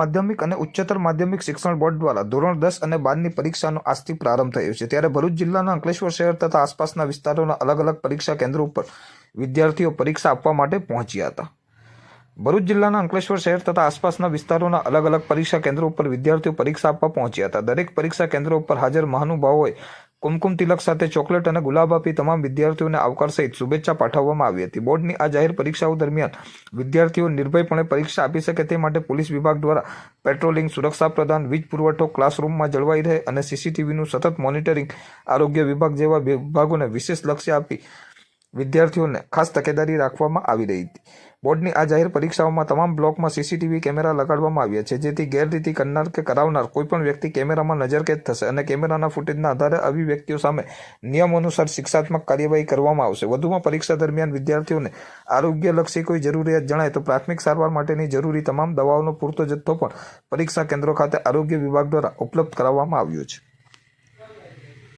માધ્યમિક અને ઉચ્ચતર માધ્યમિક શિક્ષણ બોર્ડ દ્વારા ધોરણ દસ અને બારની પરીક્ષાનો આજથી પ્રારંભ થયો છે. ત્યારે ભરૂચ જિલ્લાના અંકલેશ્વર શહેર તથા આસપાસના વિસ્તારોના અલગ અલગ પરીક્ષા કેન્દ્રો ઉપર વિદ્યાર્થીઓ પરીક્ષા આપવા માટે પહોંચ્યા હતા. ભરૂચ જિલ્લાના અંકલેશ્વર શહેર તથા આસપાસના વિસ્તારોના અલગ અલગ પરીક્ષા કેન્દ્રો ઉપર વિદ્યાર્થીઓ પરીક્ષા આપવા પહોંચ્યા હતા. દરેક પરીક્ષા કેન્દ્રો ઉપર હાજર મહાનુભાવોએ કુમકુમ તિલક સાથે ચોકલેટ અને ગુલાબ આપી તમામ વિદ્યાર્થીઓને આવકાર સહિત શુભેચ્છા પાઠવવામાં આવી હતી. બોર્ડની આ જાહેર પરીક્ષાઓ દરમિયાન વિદ્યાર્થીઓ નિર્ભયપણે પરીક્ષા આપી શકે તે માટે પોલીસ વિભાગ દ્વારા પેટ્રોલિંગ સુરક્ષા પ્રદાન, વીજ પુરવઠો, ક્લાસરૂમમાં જળવાઈ રહે અને સીસીટીવીનું સતત મોનિટરિંગ આરોગ્ય વિભાગ જેવા વિભાગોને વિશેષ લક્ષ્ય આપી વિદ્યાર્થીઓને ખાસ તકેદારી રાખવામાં આવી રહી હતી. બોર્ડની આ જાહેર પરીક્ષાઓમાં તમામ બ્લોકમાં સીસીટીવી કેમેરા લગાડવામાં આવ્યા છે, જેથી ગેરરીતિ કરનાર કે કરાવનાર કોઈપણ વ્યક્તિ કેમેરામાં નજરકેદ થશે અને કેમેરાના ફૂટેજના આધારે આવી વ્યક્તિઓ સામે નિયમ અનુસાર શિક્ષાત્મક કાર્યવાહી કરવામાં આવશે. વધુમાં પરીક્ષા દરમિયાન વિદ્યાર્થીઓને આરોગ્યલક્ષી કોઈ જરૂરિયાત જણાય તો પ્રાથમિક સારવાર માટેની જરૂરી તમામ દવાઓનો પૂરતો જથ્થો પણ પરીક્ષા કેન્દ્રો ખાતે આરોગ્ય વિભાગ દ્વારા ઉપલબ્ધ કરાવવામાં આવ્યો છે.